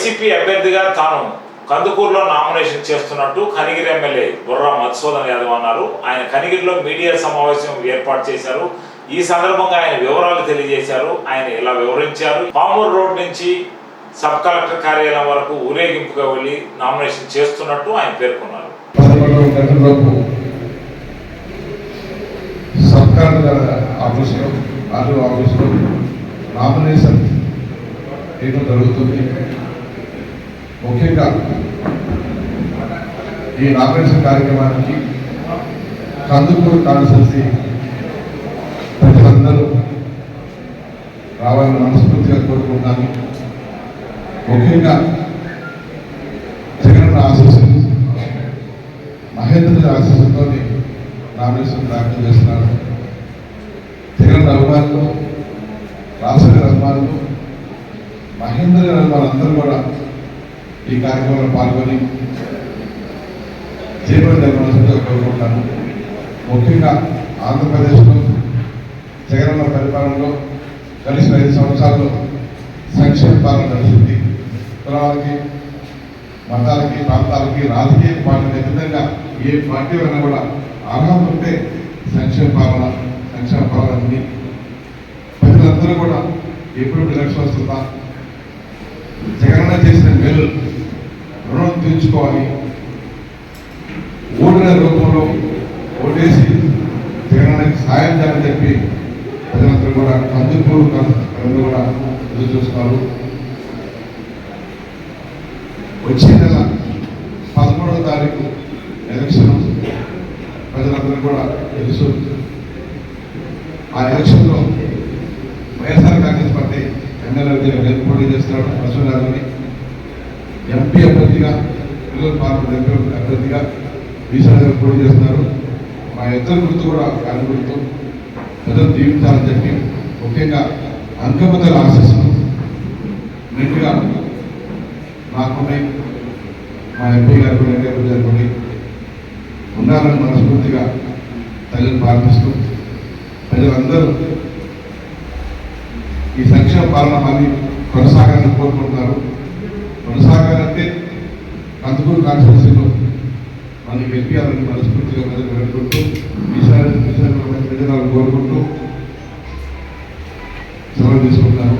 YCP అభ్యర్థిగా తాను కందుకూరులో నామినేషన్ చేస్తున్నట్టు కనిగిరి ఎమ్మెల్యే బుర్రా మధుసూదన్ యాదవ్ అన్నారు. ఆయన కనిగిరిలో మీడియా సమావేశం ఏర్పాటు చేశారు. ఈ సందర్భంగా ఆయన వివరాలు తెలియజేశారు. ఆయన ఇలా వివరించారు? పామూరు రోడ్ నుంచి సబ్ కలెక్టర్ కార్యాలయం వరకు ఊరేగింపుగా వెళ్ళి నామినేషన్ చేస్తున్నట్టు ఆయన పేర్కొన్నారు. ఆఫీసులో ఆఫీసులో నామినేషన్ జరుగుతుంది. ముఖ్యంగా ఈ నామినేషన్ కార్యక్రమానికి కందుకూరు కాన్స్టిట్యూన్సీ ప్రజలందరూ రావాలని మనస్ఫూర్తిగా కోరుకుంటున్నాను. ముఖ్యంగా జగన్ ఆశీస్సులు మహేంద్రుడి ఆశీస్సులతో నామినేషన్ దాఖలు చేస్తున్నాను జగన్ అభిమానులు రాష్ట్ర అభిమానులు మహేంద్ర అభిమానులు అందరూ కూడా ఈ కార్యక్రమంలో పాల్గొని చేపట్టి జరగవలసిందిగా కోరుకుంటాను ముఖ్యంగా ఆంధ్రప్రదేశ్లో జగనన్న పరిపాలనలో కలిసిన ఐదు సంవత్సరాల్లో సంక్షేమ పాలన నడిచింది కులాలకి మతాలకి ప్రాంతాలకి రాజకీయ పార్టీ విధంగా ఏ పార్టీ అయినా కూడా అర్హత ఉంటే సంక్షేమ పాలన సంక్షేమ పాలన ఉంది. ప్రజలందరూ కూడా ఎప్పుడు ఎలక్షన్ వస్తుందా? జగనన్న చేసిన మేలు తీర్చుకోవాలి. ఓడిన రూపంలో ఓటేసి జగనన్నకి సాయం చేయాలని చెప్పి ప్రజలందరూ కూడా కందుకూరు అందరూ కూడా ఎదురు చూస్తున్నారు. వచ్చే నెల పదమూడవ తారీఖు ఎలక్షన్. ప్రజలందరూ కూడా తెలుసు. ఆ ఎలక్షన్లో వైఎస్ఆర్ కాంగ్రెస్ పార్టీ ఎమ్మెల్యే పోటీ చేస్తున్నాడు బసవరాజుని ఎంపీ అభ్యర్థిగా పిల్లల పార్టీ ఎంపీ అభ్యర్థిగా ఈశ్వర పోటీ చేస్తున్నారు. మా ఇద్దరు గుర్తు కూడా కాని ప్రజలు దీవించాలని చెప్పి ముఖ్యంగా అంకమతల ఆశీస్సులు. మెండుగా నాకున్నాయి. మా ఎంపీ గారు వెంకయ్య జరుగుతుంది ఉండాలని మనస్ఫూర్తిగా తల్లిని ప్రార్థిస్తూ ప్రజలందరూ ఈ సంక్షేమ పాలన మళ్ళీ కొనసాగాలని కోరుకుంటున్నారు. కందుకూరు కాన్స్టిట్యూషన్లో మనకి గెలిపించాలని మనస్ఫూర్తిగా ప్రజలు వేడుకుంటూ ఈసారి ప్రజలను కోరుకుంటూ సెలవు తీసుకుంటాను